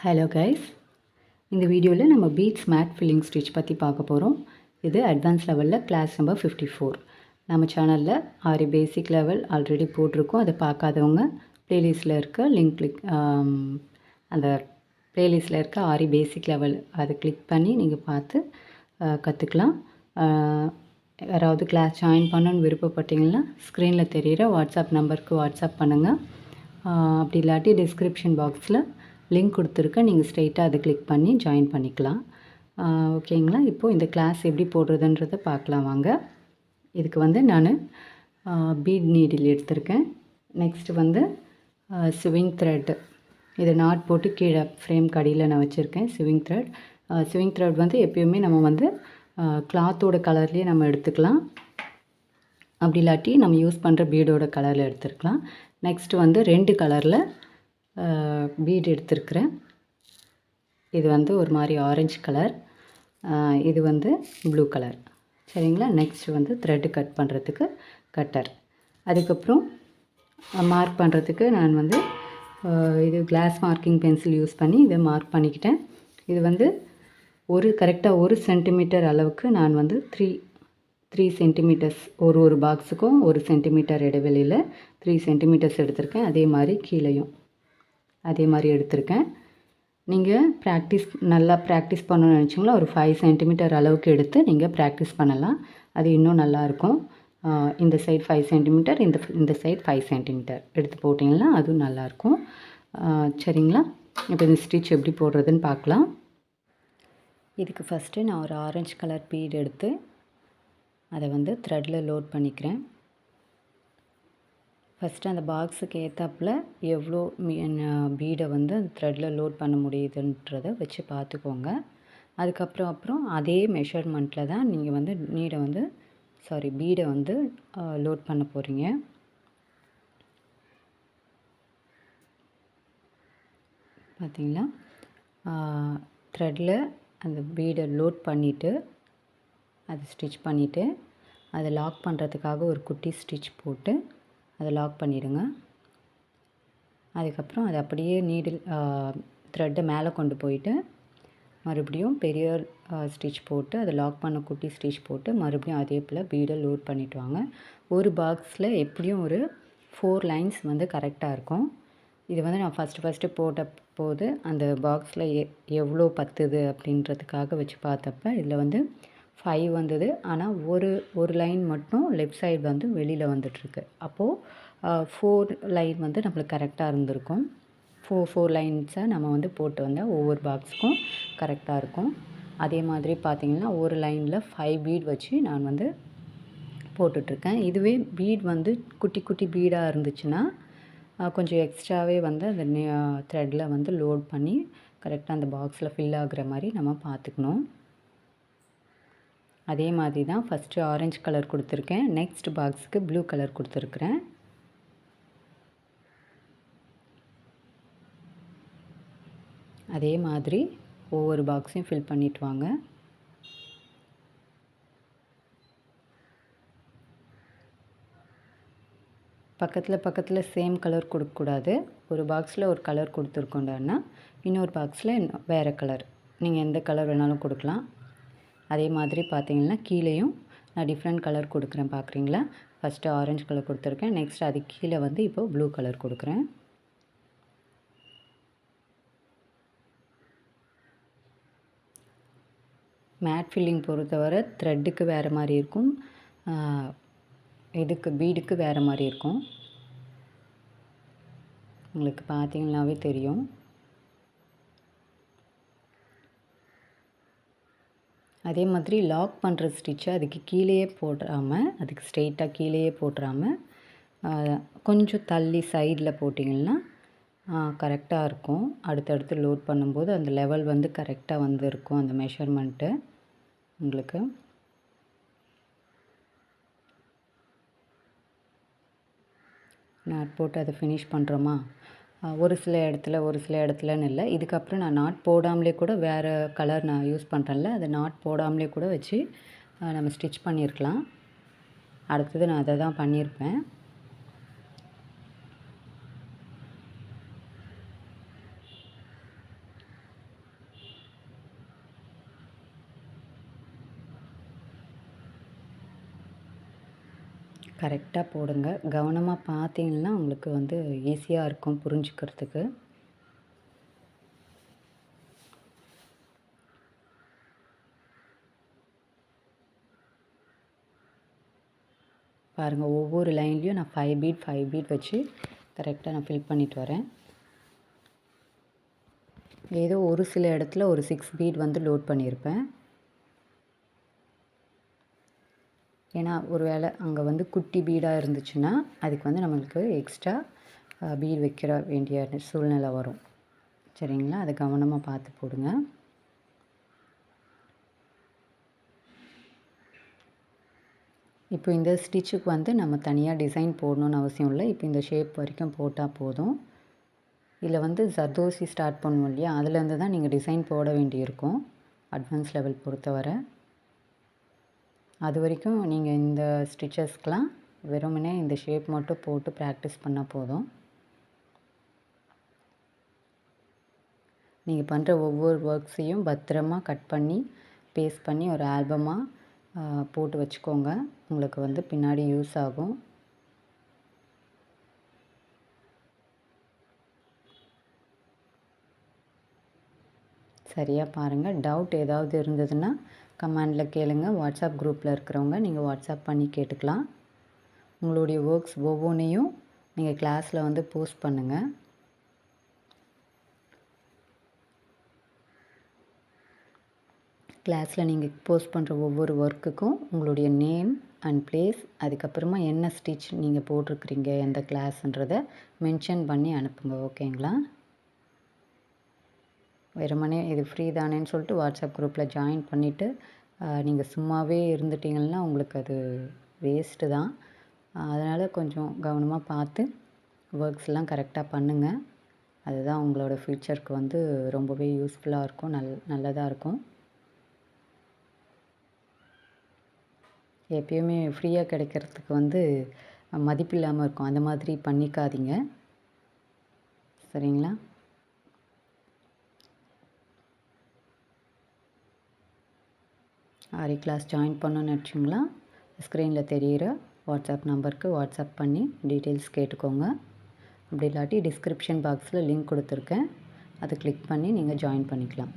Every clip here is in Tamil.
ஹலோ கைஸ் இந்த வீடியோவில் நம்ம பீட்ஸ் மேட் ஃபில்லிங் ஸ்டிச் பற்றி பார்க்க போகிறோம் இது அட்வான்ஸ் லெவலில் கிளாஸ் நம்பர் ஃபிஃப்டி ஃபோர் நம்ம சேனலில் ஆறு பேசிக் லெவல் ஆல்ரெடி போட்டிருக்கோம். அதை பார்க்காதவங்க ப்ளேலிஸ்ட்டில் இருக்க லிங்க் கிளிக் அந்த ப்ளேலிஸ்ட்டில் இருக்க ஆரி பேசிக் லெவல் அதை கிளிக் பண்ணி நீங்கள் பார்த்து கற்றுக்கலாம் யாராவது கிளாஸ் ஜாயின் பண்ணணும்னு விருப்பப்பட்டீங்கன்னா ஸ்க்ரீனில் தெரிகிற வாட்ஸ்அப் நம்பருக்கு வாட்ஸ்அப் பண்ணுங்கள் அப்படி இல்லாட்டி டிஸ்கிரிப்ஷன் பாக்ஸில் லிங்க் கொடுத்துருக்கேன். நீங்கள் ஸ்ட்ரெயிட்டாக அதை கிளிக் பண்ணி ஜாயின் பண்ணிக்கலாம். ஓகேங்களா இப்போது இந்த கிளாஸ் எப்படி போடுறதுன்றதை பார்க்கலாம் வாங்க. இதுக்கு வந்து நான் பீட் நீடில் எடுத்திருக்கேன். நெக்ஸ்ட்டு வந்து ஸ்விங் த்ரெட் இதை நாட் போட்டு கீழே ஃப்ரேம் கடியில் நான் வச்சுருக்கேன் ஸ்விங் த்ரெட் ஸ்விங் த்ரெட் வந்து எப்பயுமே நம்ம வந்து கிளாத்தோட கலர்லேயே நம்ம எடுத்துக்கலாம். அப்படி இல்லாட்டி நம்ம யூஸ் பண்ணுற பீடோட கலரில் எடுத்துருக்கலாம். நெக்ஸ்ட்டு வந்து ரெண்டு கலரில் பீட் எடுத்துருக்குறேன். இது வந்து ஒரு மாதிரி ஆரஞ்சு கலர் இது வந்து ப்ளூ கலர் சரிங்களா? நெக்ஸ்ட் வந்து த்ரெட்டு கட் பண்ணுறதுக்கு கட்டர் அதுக்கப்புறம் மார்க் பண்ணுறதுக்கு நான் வந்து இது கிளாஸ் மார்க்கிங் பென்சில் யூஸ் பண்ணி இதை மார்க் பண்ணிக்கிட்டேன். இது வந்து ஒரு கரெக்டாக ஒரு சென்டிமீட்டர் அளவுக்கு நான் வந்து த்ரீ த்ரீ சென்டிமீட்டர்ஸ் ஒரு ஒரு பாக்ஸுக்கும் ஒரு சென்டிமீட்டர் இடைவெளியில் த்ரீ சென்டிமீட்டர்ஸ் எடுத்திருக்கேன். அதே மாதிரி கீழேயும். அதே மாதிரி எடுத்திருக்கேன். நீங்கள் ப்ராக்டிஸ் நல்லா ப்ராக்டிஸ் பண்ணணும்னு நினச்சிங்களா? ஒரு ஃபைவ் சென்டிமீட்டர் அளவுக்கு எடுத்து நீங்கள் ப்ராக்டிஸ் பண்ணலாம். அது இன்னும் நல்லாயிருக்கும் இந்த சைட் ஃபைவ் சென்டிமீட்டர் இந்த இந்த சைட் ஃபைவ் சென்டிமீட்டர் எடுத்து போட்டிங்கன்னா அதுவும் நல்லாயிருக்கும் சரிங்களா? இப்போ இந்த ஸ்டிச் எப்படி போடுறதுன்னு பார்க்கலாம். இதுக்கு ஃபஸ்ட்டு நான் ஒரு ஆரஞ்சு கலர் பீட் எடுத்து அதை வந்து த்ரெட்டில் லோட் பண்ணிக்கிறேன். ஃபஸ்ட்டு அந்த பாக்ஸுக்கு ஏற்றாப்புல எவ்வளோ பீடை வந்து அந்த த்ரெட்டில் லோட் பண்ண முடியுதுன்றதை வச்சு பார்த்துக்கோங்க அதுக்கப்புறம் அப்புறம் அதே மெஷர்மெண்ட்டில் தான் நீங்கள் வந்து நீடை வந்து சாரி பீடை வந்து லோட் பண்ண போகிறீங்க பார்த்தீங்களா த்ரெட்டில் அந்த பீடை லோட் பண்ணிவிட்டு அதை ஸ்டிச் பண்ணிவிட்டு அதை லாக் பண்ணுறதுக்காக ஒரு குட்டி ஸ்டிச் போட்டு அதை லாக் பண்ணிவிடுங்க அதுக்கப்புறம் அதை அப்படியே நீடில் த்ரெட்டை மேலே கொண்டு போயிட்டு மறுபடியும் பெரிய ஸ்டிச் போட்டு அதை லாக் பண்ண குட்டி ஸ்டிச் போட்டு மறுபடியும் அதே போல் பீடை லோட் பண்ணிவிட்டு வாங்க. ஒரு பாக்ஸில் எப்படியும் ஒரு ஃபோர் லைன்ஸ் வந்து கரெக்டாக இருக்கும். இது வந்து நான் ஃபஸ்ட்டு ஃபஸ்ட்டு போட்ட போது அந்த பாக்ஸில் எ எவ்வளோ பத்துது அப்படின்றதுக்காக வச்சு பார்த்தப்ப இதில் வந்து ஃபைவ் வந்தது. ஆனால் ஒரு ஒரு லைன் மட்டும் லெஃப்ட் சைடு வந்து வெளியில் வந்துட்டுருக்கு. அப்போது ஃபோர் லைன் வந்து நம்மளுக்கு கரெக்டாக இருந்திருக்கும். ஃபோர் ஃபோர் லைன்ஸை நம்ம வந்து போட்டு வந்தால் ஒவ்வொரு பாக்ஸுக்கும் கரெக்டாக இருக்கும். அதே மாதிரி பார்த்திங்கன்னா ஒரு லைனில் ஃபைவ் பீட் வச்சு நான் வந்து போட்டுட்ருக்கேன் இதுவே பீட் வந்து குட்டி குட்டி பீடாக இருந்துச்சுன்னா கொஞ்சம் எக்ஸ்ட்ராவே வந்து அந்த த்ரெட்டில் வந்து லோட் பண்ணி கரெக்டாக அந்த பாக்ஸில் ஃபில் ஆகுற மாதிரி நம்ம பார்த்துக்கணும் அதே மாதிரி தான் ஃபஸ்ட்டு ஆரஞ்சு கலர் கொடுத்துருக்கேன். நெக்ஸ்ட் பாக்ஸுக்கு ப்ளூ கலர் கொடுத்துருக்குறேன். அதே மாதிரி ஒவ்வொரு பாக்ஸையும் ஃபில் பண்ணிட்டு வாங்க. பக்கத்தில் பக்கத்தில் சேம் கலர் கொடுக்கக்கூடாது ஒரு பாக்ஸில் ஒரு கலர் கொடுத்துருக்கோண்டான்னா இன்னொரு பாக்ஸில் வேறு கலர் நீங்கள் எந்த கலர் வேணாலும் கொடுக்கலாம். அதே மாதிரி பார்த்திங்கன்னா கீழேயும் நான் டிஃப்ரெண்ட் கலர் கொடுக்குறேன் பார்க்குறீங்களா? ஃபஸ்ட்டு ஆரஞ்சு கலர் கொடுத்துருக்கேன். நெக்ஸ்ட் அது கீழே வந்து இப்போ ப்ளூ கலர் கொடுக்குறேன். மேட் ஃபில்லிங் பொறுத்தவரை த்ரெட்டுக்கு வேறு மாதிரி இருக்கும். இதுக்கு பீடுக்கு வேறு மாதிரி இருக்கும். உங்களுக்கு பார்த்தீங்கன்னாவே தெரியும். அதே மாதிரி லாக் பண்ணுற ஸ்டிச்சை அதுக்கு கீழேயே போடுறாமல் அதுக்கு ஸ்ட்ரெயிட்டாக கீழேயே போட்டுறாமல் கொஞ்சம் தள்ளி சைடில் போட்டிங்கன்னா கரெக்டாக இருக்கும். அடுத்தடுத்து லோட் பண்ணும்போது அந்த லெவல் வந்து கரெக்டாக வந்து இருக்கும் அந்த மெஷர்மெண்ட்டு உங்களுக்கு. நாட் போட்டு அதை ஃபினிஷ் பண்ணுறோமா ஒரு சில இடத்துல ஒரு சில இடத்துலன்னு இல்லை. இதுக்கப்புறம் நான் நாட் போடாமலே கூட வேறு கலர் நான் யூஸ் பண்ணுறேன்ல அதை நாட் போடாமலே கூட வச்சு நம்ம ஸ்டிச் பண்ணியிருக்கலாம். அடுத்தது நான் அதை தான் பண்ணியிருப்பேன். கரெக்டாக போடுங்க. கவனமாக பார்த்தீங்கன்னா உங்களுக்கு வந்து ஈஸியாக இருக்கும் புரிஞ்சுக்கிறதுக்கு. பாருங்கள் ஒவ்வொரு லைன்லேயும் நான் ஃபைவ் பீட் ஃபைவ் பீட் வச்சு கரெக்டாக நான் ஃபில் பண்ணிட்டு வரேன். ஏதோ ஒரு சில இடத்துல ஒரு சிக்ஸ் பீட் வந்து லோட் பண்ணியிருப்பேன். ஏன்னா ஒரு வேளை அங்கே வந்து குட்டி பீடாக இருந்துச்சுன்னா அதுக்கு வந்து நம்மளுக்கு எக்ஸ்ட்ரா பீடு வைக்கிற வேண்டிய சூழ்நிலை வரும். சரிங்களா? அதை கவனமாக பார்த்து போடுங்க. இப்போ இந்த ஸ்டிச்சுக்கு வந்து நம்ம தனியாக டிசைன் போடணுன்னு அவசியம் இல்லை. இப்போ இந்த ஷேப் வரைக்கும் போட்டால் போதும். இதில் வந்து ஜர்தோசி ஸ்டார்ட் பண்ணுவோம் இல்லையா? அதுலேருந்து தான் நீங்கள் டிசைன் போட வேண்டியிருக்கும். அட்வான்ஸ் லெவல் பொறுத்தவரை. அது வரைக்கும் நீங்கள் இந்த ஸ்டிச்சஸ்க்கெலாம் வெறுமனே இந்த ஷேப் மட்டும் போட்டு ப்ராக்டிஸ் பண்ணால் போதும். நீங்கள் பண்ணுற ஒவ்வொரு ஒர்க்ஸையும் பத்திரமா கட் பண்ணி பேஸ்ட் பண்ணி ஒரு ஆல்பமாக போட்டு வச்சுக்கோங்க. உங்களுக்கு வந்து பின்னாடி யூஸ் ஆகும். சரியாக பாருங்கள் டவுட் ஏதாவது இருந்ததுன்னா கமெண்டில் கேளுங்க. வாட்ஸ்அப் குரூப்பில் இருக்கிறவங்க நீங்கள் வாட்ஸ்அப் பண்ணி கேட்டுக்கலாம். உங்களுடைய ஒர்க்ஸ் ஒவ்வொன்றையும் நீங்கள் கிளாஸில் வந்து போஸ்ட் பண்ணுங்கள் கிளாஸில் நீங்கள் போஸ்ட் பண்ணுற ஒவ்வொரு ஒர்க்குக்கும் உங்களுடைய நேம் அண்ட் பிளேஸ் அதுக்கப்புறமா என்ன ஸ்டிச் நீங்கள் போட்டிருக்கிறீங்க எந்த கிளாஸ்ன்றதை மென்ஷன் பண்ணி அனுப்புங்க. ஓகேங்களா வெறுமனே இது ஃப்ரீ தானேன்னு சொல்லிட்டு வாட்ஸ்அப் குரூப்பில் ஜாயின் பண்ணிவிட்டு நீங்கள் சும்மாவே இருந்துட்டிங்கன்னா உங்களுக்கு அது வேஸ்ட்டு தான். அதனால் கொஞ்சம் கவனமாக பார்த்து ஒர்க்ஸ்லாம் கரெக்டாக பண்ணுங்கள் அதுதான் உங்களோட ஃப்யூச்சருக்கு வந்து ரொம்பவே யூஸ்ஃபுல்லாக இருக்கும் நல் நல்லதாக இருக்கும். எப்பயுமே ஃப்ரீயாக கிடைக்கிறதுக்கு வந்து மதிப்பு இல்லாமல் இருக்கும். அந்த மாதிரி பண்ணிக்காதீங்க. சரிங்களா? ஆரி கிளாஸ் ஜாயின் பண்ணோன்னு வச்சுங்களா ஸ்க்ரீனில் தெரிகிற வாட்ஸ்அப் நம்பருக்கு வாட்ஸ்அப் பண்ணி டீட்டெயில்ஸ் கேட்டுக்கோங்க. அப்படி இல்லாட்டி டிஸ்கிரிப்ஷன் பாக்ஸில் லிங்க் கொடுத்துருக்கேன். அதை கிளிக் பண்ணி நீங்கள் ஜாயின் பண்ணிக்கலாம்.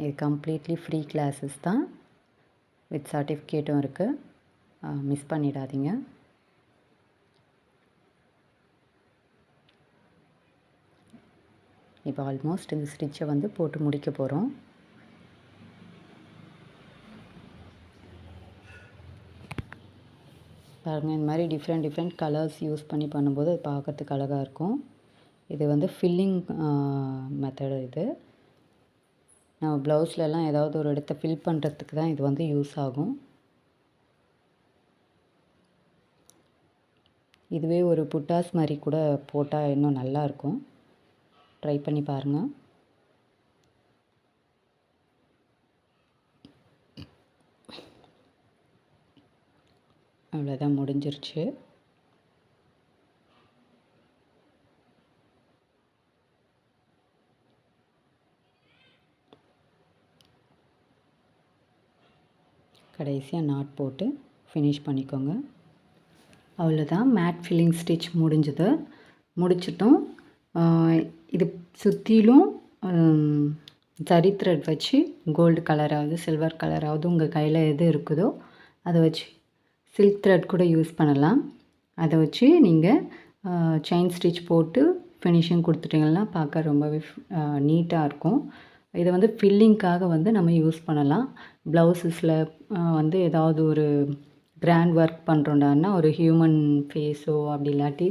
இது கம்ப்ளீட்லி ஃப்ரீ கிளாஸஸ் தான். வித் சர்டிஃபிகேட்டும் இருக்குது மிஸ் பண்ணிடாதீங்க. இப்போ ஆல்மோஸ்ட் இந்த ஸ்டிச்சை வந்து போட்டு முடிக்க போகிறோம் பாருங்கள் இந்த மாதிரி டிஃப்ரெண்ட் டிஃப்ரெண்ட் கலர்ஸ் யூஸ் பண்ணி பண்ணும்போது அது பார்க்குறதுக்கு அழகாக இருக்கும். இது வந்து ஃபில்லிங் மெத்தடு இது. நம்ம ப்ளவுஸ்லலாம் ஏதாவது ஒரு இடத்த ஃபில் பண்ணுறதுக்கு தான் இது வந்து யூஸ் ஆகும். இதுவே ஒரு புட்டாஸ் மாதிரி கூட போட்டால் இன்னும் நல்லாயிருக்கும் ட்ரை பண்ணி பாருங்கள் அவ்வளோதான் முடிஞ்சிருச்சு. கடைசியாக நாட் போட்டு ஃபினிஷ் பண்ணிக்கோங்க. அவ்வளோதான் மேட் ஃபில்லிங் ஸ்டிச் முடிஞ்சது. முடிச்சிட்டோம். இது சுற்றிலும் சரி த்ரெட் வச்சு கோல்டு கலராவது சில்வர் கலராவது உங்கள் கையில் எது இருக்குதோ அதை வச்சு சில்க் த்ரெட் கூட யூஸ் பண்ணலாம். அதை வச்சு நீங்கள் செயின் ஸ்டிச் போட்டு ஃபினிஷிங் கொடுத்துட்டிங்கன்னா பார்க்க ரொம்பவே நீட்டாக இருக்கும். இதை வந்து ஃபில்லிங்க்காக வந்து நம்ம யூஸ் பண்ணலாம். ப்ளவுஸஸில் வந்து ஏதாவது ஒரு கிராண்ட் ஒர்க் பண்ணுறோண்டான்னா ஒரு ஹியூமன் ஃபேஸோ அப்படி இல்லாட்டி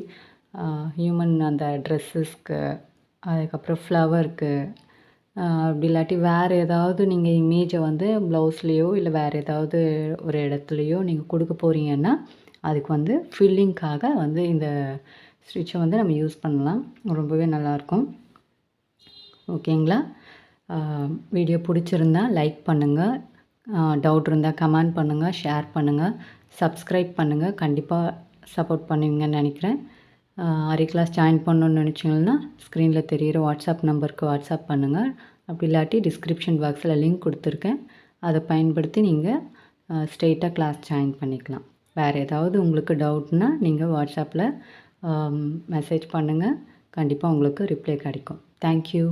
ஹியூமன் அந்த ட்ரெஸ்ஸஸ்க்கு அதுக்கப்புறம் ஃப்ளவருக்கு அப்படி இல்லாட்டி வேறு ஏதாவது நீங்கள் இமேஜை வந்து ப்ளவுஸ்லேயோ இல்லை வேறு ஏதாவது ஒரு இடத்துலையோ நீங்கள் கொடுக்க போகிறீங்கன்னா அதுக்கு வந்து ஃபில்லிங்க்காக வந்து இந்த ஸ்டிச்சை வந்து நம்ம யூஸ் பண்ணலாம். ரொம்பவே நல்லாயிருக்கும். ஓகேங்களா? வீடியோ பிடிச்சிருந்தா லைக் பண்ணுங்கள் டவுட் இருந்தால் கமெண்ட் பண்ணுங்கள் ஷேர் பண்ணுங்கள் சப்ஸ்கிரைப் பண்ணுங்கள் கண்டிப்பாக சப்போர்ட் பண்ணுவீங்கன்னு நினைக்கிறேன். ஆரி கிளாஸ் ஜாயின் பண்ணணுன்னு நினச்சிங்கன்னா ஸ்க்ரீனில் தெரிகிற வாட்ஸ்அப் நம்பருக்கு வாட்ஸ்அப் பண்ணுங்கள் அப்படி இல்லாட்டி டிஸ்கிரிப்ஷன் பாக்ஸில் லிங்க் கொடுத்துருக்கேன். அதை பயன்படுத்தி நீங்கள் ஸ்ட்ரெயிட்டாக கிளாஸ் ஜாயின் பண்ணிக்கலாம். வேறு ஏதாவது உங்களுக்கு டவுட்னா நீங்கள் வாட்ஸ்அப்பில் மெசேஜ் பண்ணுங்கள் கண்டிப்பாக உங்களுக்கு ரிப்ளை கிடைக்கும். தேங்க்யூ